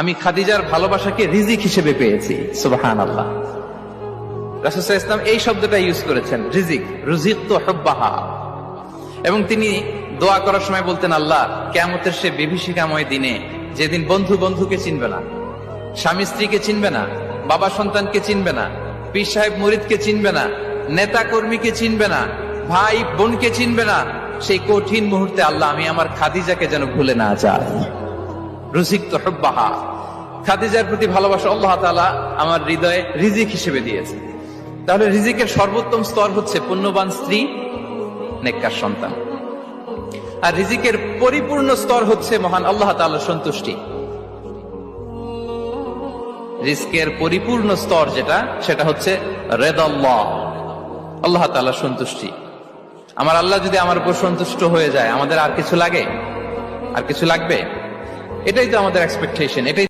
আমি খাদিজার ভালোবাসাকে রিজিক হিসেবে পেয়েছি সুবাহান আল্লাহ রাসুসাহ ইসলাম এই শব্দটা ইউজ করেছেন, রিজিক রুজিক তো হব্বাহা। এবং তিনি দোয়া করার সময় বলতেন, আল্লাহ কেমতের সে বিভীষিকাময় দিনে যেদিন বন্ধু বন্ধুকে চিনবে না, স্বামী স্ত্রীকে চিনবে না, বাবা সন্তানকে চিনবে না, পীর সাহেব মুরিদকে চিনবে না, নেতা কর্মীকে চিনবে না, ভাই বোনকে চিনবে না, সেই কঠিন মুহূর্তে আল্লাহ, আমি আমার খাদিজাকে যেন ভুলে না যাই। রুজিক তো হব্বাহা। খাদিজার প্রতি ভালোবাসা আল্লাহ তালা আমার হৃদয়ে রিজিক হিসেবে দিয়েছে। তাহলে রিজিকের সর্বোত্তম স্তর হচ্ছে পুণ্যবান স্ত্রী, নেককার সন্তান। আর রিজিকের পরিপূর্ণ স্তর হচ্ছে মহান আল্লাহ তাআলার সন্তুষ্টি। রিস্কের পরিপূর্ণ স্তর যেটা, সেটা হচ্ছে রেদাল্লাহ আল্লাহ। তাআলার সন্তুষ্টি। আমার আল্লাহ যদি আমার উপর সন্তুষ্ট হয়ে যায়, আমাদের আর কিছু লাগে? আর কিছু লাগবে? এটাই তো আমাদের এক্সপেকটেশন এটাই